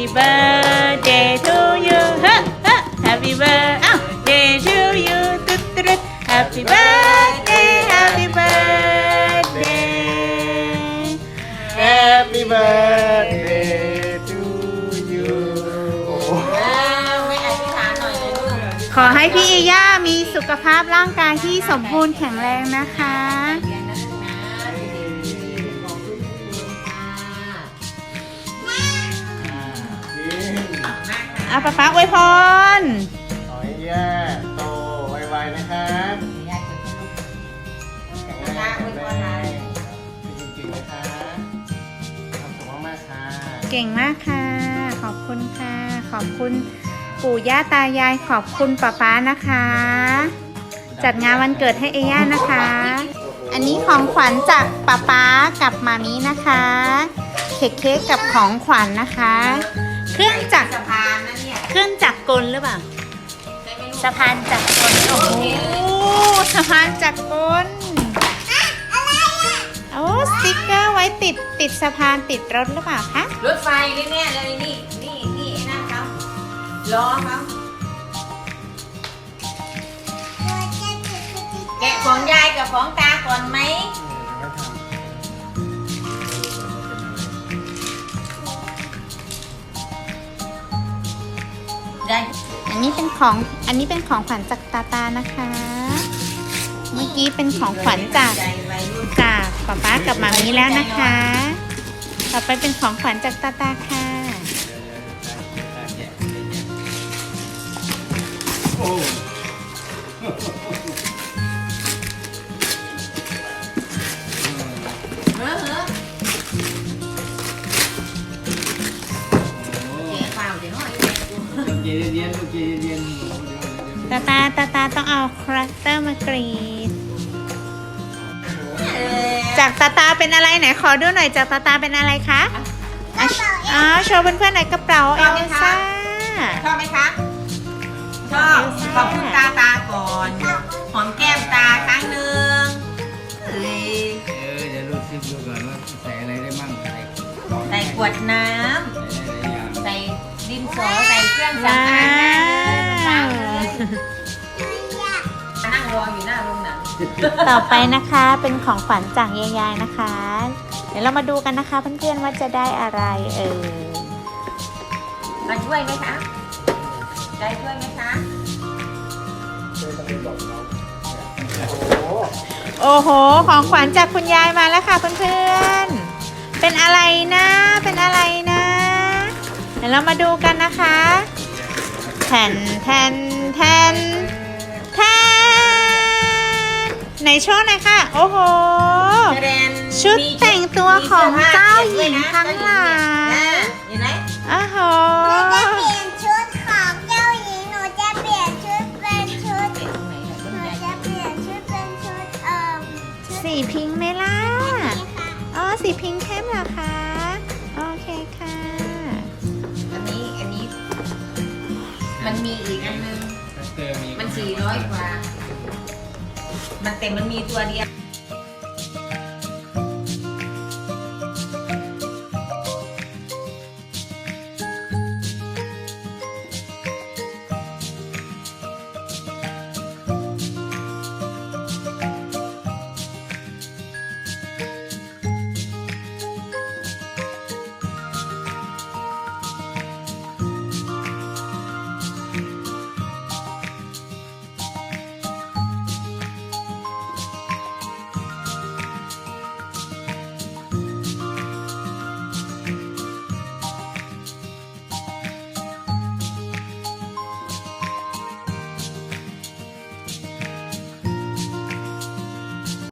Happy birthday to you ฮะฮะ Happy birthday to you ตึ๊ดตึ๊ด Happy birthday Happy birthday Happy birthday to you อ้าวไม่อธิษฐานหน่อยเลยลูกขอให้พี่เอย่ามีสุขภาพร่างกายที่สมบูรณ์แข็งแรงนะคะเรียนนะลูกนะ อะป๊าป๊าอวยพรขอให้ย่าโตไวๆนะครับยายเกิดลูกแข็งแรงแข็งแรงจริงๆนะคะความสุขมากๆค่ะเก่งมากค่ะ ขอบคุณค่ะ ขอบคุณปู่ย่าตายายขอบคุณป๊าป๊านะคะ จัดงานวันเกิดให้เอย่านะคะ อันนี้ของขวัญจากป๊าป๊ากับมามีนะคะ เค้กเค้กกับของขวัญนะคะ กรกลหรือเปล่าใช่ไหมลูกสะพานจักรกลโอ้โหสะพานจักรกลโอ้สติ๊กเกอร์ไว้ติดติดสะพานติดรถหรือเปล่าคะรถไฟเลยเนี่ยเลยนี่นี่นี่ไอ้นั่นเขาล้อเขาแกะของยายกับของตาก่อนไหม นนี้เป็นของอันนี้เป็นของขวัญจากตาตานะคะ เมื่อกี้เป็นของขวัญจากจวัยรุ่นจากป๊าป๊ากับมามีแล้วนะคะ ต่อไปเป็นของขวัญจากตาตาค่ะโอ้ ย็นเย็นลูกเย็นเย็นตาตาตาตาต้องเอาครัตเตอร์มากรีดเออจากตาตาเป็นอะไรไหนขอดูหน่อยจากตาตาเป็นอะไรคะอะอ๋อโชว์เพื่อนๆหน่อยกระเป๋าเอลซ่าชอบไหมคะชอบขอบคุณตาตาก่อนหอมแก้มตาครั้งหนึ่งเอ้ยเออเดี๋ยวรูดซิปดูก่อนว่าใส่อะไรได้มั่งใส่ของใส่ขวดน้ใส่ได้หลายอย่างำใส่ดินสอใส่เค รื่องสำอางได้เลยสาวเลยนั่งรออยู่หน้าโรงหนังต่อไปนะคะเป็นของขวัญจากยายๆนะคะ เดี๋ยวเรามาดูกันนะคะเพื่อนๆว่าจะได้อะไรเออมาช่วยไหมคะได้ช่วยไหมคะโอ้โหโอ้โหของขวัญจากคุณยายมาแล้วค่ะเพื่อนๆ เป็นอะไรนะ เป็นอะไรนะ เดี๋ยวเรามาดูกันนะคะแทนแทนแทนแทนในโชว์หน่อยค่ะโอ้โหแรนชุดแต่งตัวของเจ้าหญิงทั้งหลายเห็นไหมโอ้โหหนูจะเปลี่ยนชุดของเจ้าหญิงหนูจะ มันมีอีกอันนึงเตอร์มีมันสี่ร้อยกว่า มันเต็มมันมีตัวเดียว